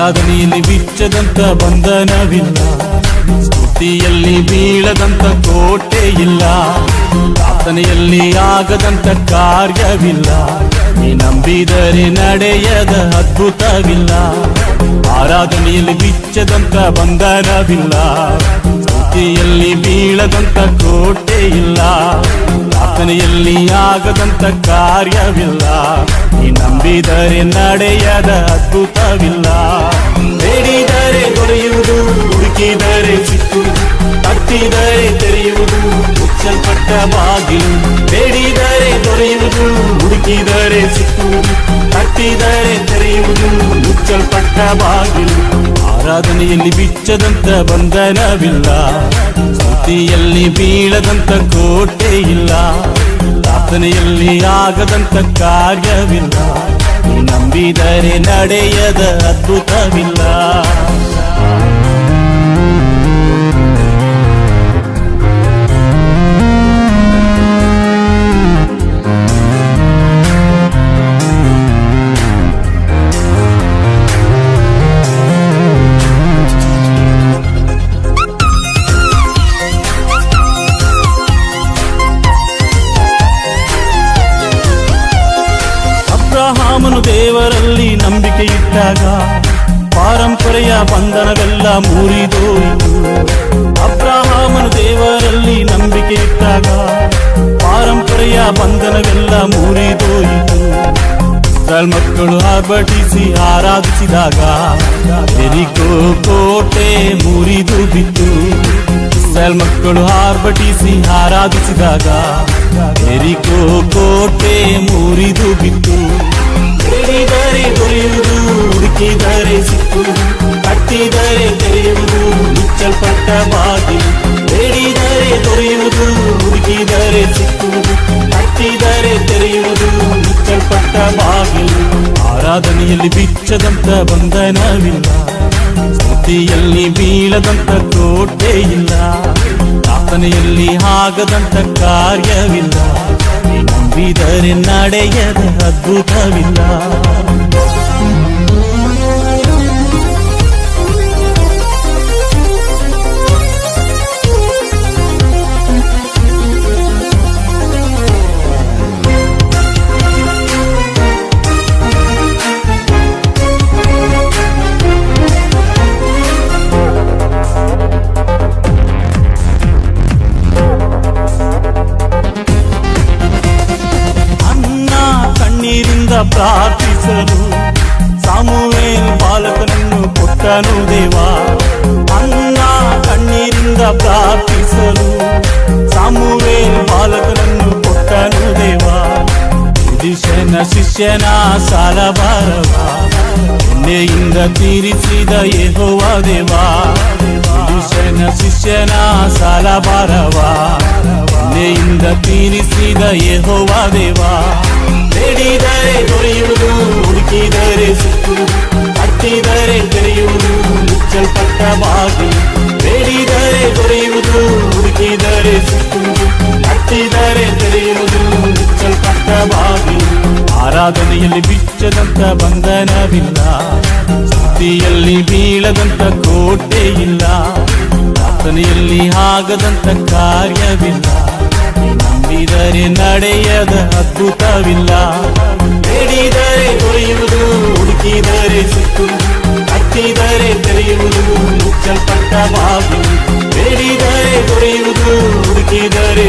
ಆರಾಧನೆಯಲ್ಲಿ ಬಿಚ್ಚದಂತ ಬಂಧನವಿಲ್ಲ. ಸ್ತುತಿಯಲ್ಲಿ ಬೀಳದಂತ ಕೋಟೆ ಇಲ್ಲ ಪ್ರಾರ್ಥನೆಯಲ್ಲಿ ಆಗದಂತ ಕಾರ್ಯವಿಲ್ಲ. ನೀ ನಂಬಿದರೆ ನಡೆಯದ ಅದ್ಭುತವಿಲ್ಲ. ಆರಾಧನೆಯಲ್ಲಿ ಬಿಚ್ಚದಂತ ಬಂಧನವಿಲ್ಲ. ಸ್ತುತಿಯಲ್ಲಿ ಬೀಳದಂತ ಕೋಟೆ ಇಲ್ಲ ಪ್ರಾರ್ಥನೆಯಲ್ಲಿ ಆಗದಂತ ಕಾರ್ಯವಿಲ್ಲ. ನೀ ನಂಬಿದರೆ ನಡೆಯದ ಅದ್ಭುತವಿಲ್ಲ. ಬಾಗಿಲು ಬೇಡಿದರೆ ದೊರೆಯುವುದು ಹುಡುಕಿದರೆ ಸಿಕ್ಕುವುದು ತಟ್ಟಿದರೆ ತೆರೆಯುವುದು ಮುಚ್ಚಲ್ಪಟ್ಟ ಬಾಗಿಲು ಆರಾಧನೆಯಲ್ಲಿ ಬಿಚ್ಚದಂತ ಬಂಧನವಿಲ್ಲ ಸ್ತುತಿಯಲ್ಲಿ ಬೀಳದಂತ ಕೋಟೆ ಇಲ್ಲ ಪ್ರಾರ್ಥನೆಯಲ್ಲಿ ಆಗದಂತ ಕಾರ್ಯವಿಲ್ಲ ನೀ ನಂಬಿದರೆ ನಡೆಯದ ಅದ್ಭುತವಿಲ್ಲ ದೇವರಲ್ಲಿ ನಂಬಿಕೆ ಇಟ್ಟಾಗ ಪಾರಂಪರೆಯ ಬಂಧನವೆಲ್ಲ ಮುರಿದೋಯಿತು ಅಬ್ರಹಾಮನು ದೇವರಲ್ಲಿ ನಂಬಿಕೆ ಇಟ್ಟಾಗ ಪಾರಂಪರೆಯ ಬಂಧನವೆಲ್ಲ ಮುರಿದೋಯಿತು. ಇಸ್ರಾಯೇಲ್ ಮಕ್ಕಳು ಆರ್ಭಟಿಸಿ ಆರಾಧಿಸಿದಾಗ ಎರಿಕೋ ಕೋಟೆ ಮುರಿದು ಬಿತ್ತು. ಸಲ್ ಮಕ್ಕಳು ಆರ್ಭಟಿಸಿ ಆರಾಧಿಸಿದಾಗ ಎರಿಕೋ ಕೋಟೆ ಮುರಿದು ಆರಾಧನೆಯಲ್ಲಿ ಬಿಚ್ಚದಂತ ಬಂಧನವಿಲ್ಲ. ಸ್ತುತಿಯಲ್ಲಿ ಬೀಳದಂತ ಕೋಟೆ ಇಲ್ಲ. ಪ್ರಾರ್ಥನೆಯಲ್ಲಿ ಆಗದಂತ ಕಾರ್ಯವಿಲ್ಲ. ನಂಬಿದರೆ ನಡೆಯದ ಅದ್ಭುತವಿಲ್ಲ. ಕಣ್ಣೀರಿಂದ ಪ್ರಾರ್ಥಿಸಲು ಸಾಮುವೇಲ್ ಬಾಲಕನನ್ನು ಕೊಟ್ಟನು ದೇವ ಅನ್ನ ಕಣ್ಣೀರಿಂದ ಪ್ರಾರ್ಥಿಸಲು ಸಾಮುವೇಲ್ ಬಾಲಕನನ್ನು ಕೊಟ್ಟನು ದೇವ ದಿಶನ ಶಿಷ್ಯನ ಸಾಲ ಬಾರವ ಎಣ್ಣೆಯಿಂದ ತೀರಿಸಿದ ಯೆಹೋವ ದೇವ ದಿಶನ ಶಿಷ್ಯನ ಸಾಲ ಬಾರವ ಎಣ್ಣೆಯಿಂದ ತೀರಿಸಿದ ಯೆಹೋವ ದೇವ ಬೇಡಿದರೆ ದೊರೆಯುವುದು, ಹುಡುಕಿದರೆ ಸಿಕ್ಕು ಕಟ್ಟಿದರೆ ತೆರೆಯುವುದು, ಮುಚ್ಚಲ್ಪಟ್ಟ ಬಾಗಿ. ಬೇಡಿದರೆ ದೊರೆಯುವುದು, ಹುಡುಕಿದರೆ ಸಿಕ್ಕು ಕಟ್ಟಿದರೆ ತೆರೆಯುವುದು, ಮುಚ್ಚಲ್ಪಟ್ಟ ಬಾಗಿ. ಆರಾಧನೆಯಲ್ಲಿ ಬಿಚ್ಚದಂತ ಬಂಧನವಿಲ್ಲ. ಸುದ್ದಿಯಲ್ಲಿ ಬೀಳದಂತ ಕೋಟೆ ಇಲ್ಲ ಪ್ರಾರ್ಥನೆಯಲ್ಲಿ ಆಗದಂತ ಕಾರ್ಯವಿಲ್ಲ. ನಂಬಿದರೆ ನಡೆಯದ ಅದ್ಭುತವಿಲ್ಲ. ಬೇಡಿದರೆ ದೊರೆಯುವುದು ಹುಡುಕಿದರೆ ಸಿಕ್ಕುವುದು ಹತ್ತಿದರೆ ತೆರೆಯುವುದು ಮುಚ್ಚಲ್ಪಟ್ಟ ಬಾಗಿಲು. ಬೇಡಿದರೆ ದೊರೆಯುವುದು ಹುಡುಕಿದರೆ